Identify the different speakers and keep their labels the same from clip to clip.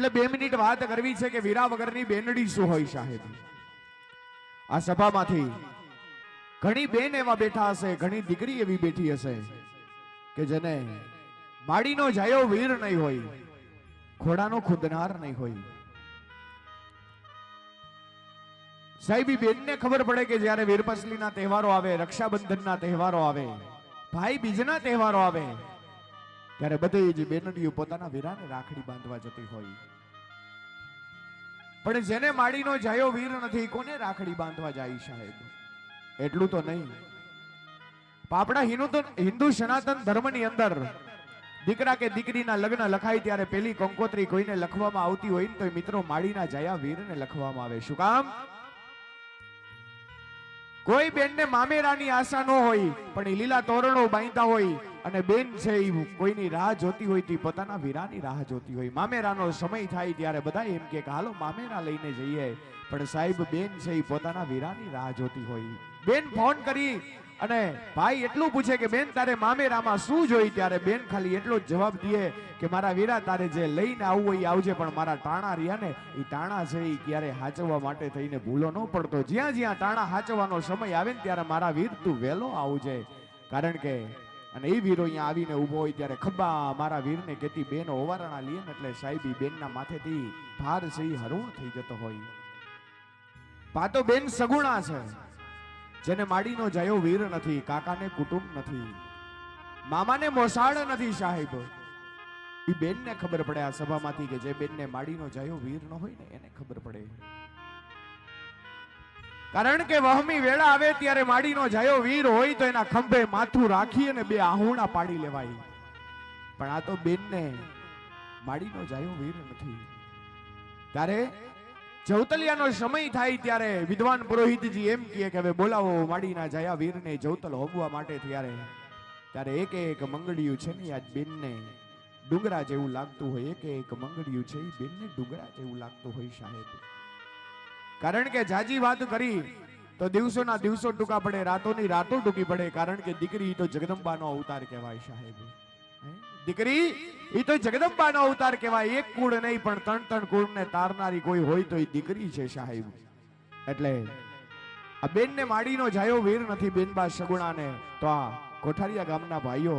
Speaker 1: એટલે બે મિનિટ વાત કરવી છે કે વીરા વગરની બેનડી શું હોય સાહેબ? આ સભામાંથી ઘણી બેન એવા બેઠા હશે, ઘણી દીકરી એવી બેઠી હશે કે જેને માડીનો જાયો વીર નહીં હોય, ઘોડાનો ખુદનાર નહીં હોય. સાહેબી બેનને ખબર પડે કે જ્યારે વીરપસલીના તહેવારો આવે, રક્ષાબંધનના તહેવારો આવે, ભાઈ બીજના તહેવારો આવે ત્યારે બધી જ બેનડીઓ પોતાના વીરાને રાખડી બાંધવા જતી હોય. પણ જેને માડીનો જાયો વીર નથી, કોને રાખડી બાંધવા જાય સાહેબ? એટલું તો નહીં. પણ આપણા હિન્દુ હિન્દુ સનાતન ધર્મની અંદર દીકરા કે દીકરીના લગ્ન લખાય ત્યારે પેલી કંકોત્રી કોઈને લખવામાં આવતી હોય ને તો મિત્રો માડીના જયા વીરને લખવામાં આવે. શું કામ? કોઈ બેનને મામેરાની આશા ન હોય, પણ લીલા તોરણો બાંધતા હોય અને બેન છે એ કોઈની રાહ જોતી હોય તે પોતાના વીરાની રાહ જોતી હોય. મામેરાનો સમય થાય ત્યારે બધા એમ કે હાલો, મામેરા લઈને જઈએ. પણ સાહેબ, બેન છે એ પોતાના વીરાની રાહ જોતી હોય. બેન ફોન કરી અને ભાઈ એટલું પૂછે કે, બેન, તારે મામેરામાં શું જોઈ? ત્યારે બેન ખાલી એટલો જ જવાબ દે કે, મારા વીરા તારે જે લઈને આવવું હોય આવજે, પણ મારા ટાણા રહ્યા ને એ ટાણા છે એ ક્યારે હાચવવા માટે થઈને ભૂલો ન પડતો. જ્યાં જ્યાં ટાણા હાચવાનો સમય આવે ને ત્યારે મારા વીર તું વહેલો આવજે. કારણ કે અને એ વીરો અહીંયા આવીને ઊભો હોય ત્યારે ખબ્બા મારા વીરને કહેતી, બેનો ઓવારણા લઈએ ને એટલે સાહેબી બેનના માથેથી ભાર છે હરવું થઈ જતો હોય. પાતો બેન સગુણા છે, જેને માડીનો જયો વીર નથી, કાકાને કુટુંબ નથી, મામાને મોસાળ નથી સાહેબ. એ બેનને ખબર પડે આ સભામાંથી કે જે બેનને માડીનો જયો વીર ન હોય ને, એને ખબર પડે. કારણ કે વહમી વેળા આવે ત્યારે માડીનો જયો વીર હોય તો એના ખંભે માથું રાખી અને બે આહુણા પાડી લેવાય. પણ આ તો બેનને માડીનો જયો વીર નથી. ત્યારે જવતલિયાનો સમય થાય ત્યારે વિદ્વાન પુરોહિતજી એમ કહે કે હવે બોલાવો માડીના જયા વીરને જવતલ હોમવા માટે ત્યારે. ત્યારે એક એક મંગળિયું છે ને આજ બેનને ડુંગરા જેવું લાગતું હોય. એક એક મંગળિયું છે એ બેનને ડુંગરા જેવું લાગતું હોય સાહેબ. કારણ કે જાજી વાત કરી, તો દિવસોના દિવસો ટૂંકા પડે, રાતોની રાતો ટૂંકી પડે, કારણ કે દીકરી તો જગદંબાનો અવતાર કહેવાય સાહેબ. દીકરી એ તો જગદંબાનો અવતાર કહેવાય, એક કુળ નહીં, પણ ત્રણ ત્રણ કુળને તારનારી કોઈ હોય તો એ દીકરી છે સાહેબ. એટલે આ બેનને માડીનો જાયો વીર નથી બેનબા સગુણાને. તો આ કોઠારિયા ગામના ભાઈઓ,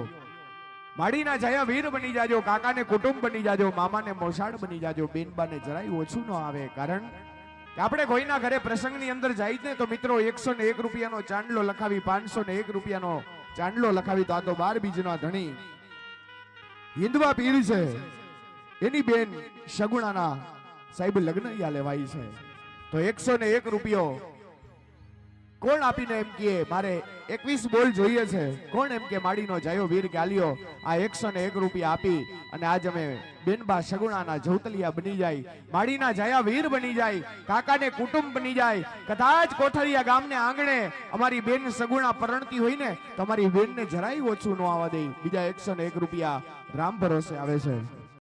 Speaker 1: માડીના જાયા વીર બની જાજો, કાકાને કુટુંબ બની જાજો, મામાને મોસાળ બની જાજો, બેનબાને જરાય ઓછું ન આવે. કારણ આપણે કોઈના ઘરે પ્રસંગની અંદર જાય ને તો મિત્રો એકસો ને એક રૂપિયાનો ચાંદલો લખાવી, પાંચસો ને એક રૂપિયાનો ચાંદલો લખાવી, તો આ તો બાર બીજના ધણી. હિન્દવા પીર છે. એની બેન સગુણાના સાહેબ લગ્ન અહીંયા લેવાય છે. તો એકસો ને એક રૂપિયો કોણ આપીને એમ કહે, મારે એકવીસ બોલ જોઈએ છે. કોણ એમ કે, માડીનો જાયો વીર ગાલ્યો, આ એકસો ને એક રૂપિયા આપી અને આજ અમે બેનબા સગુણાના જૌતલિયા બની જાય. માડીના જાયા વીર બની જાય, કાકાને કુટુંબ બની જાય. કદાચ કોઠરિયા ગામને આંગણે અમારી બેન સગુણા પરણતી હોય ને તમારી બેનને જરાય ઓછું ન આવવા દે. બીજા એકસો ને એક રૂપિયા રામ ભરોસે આવે છે.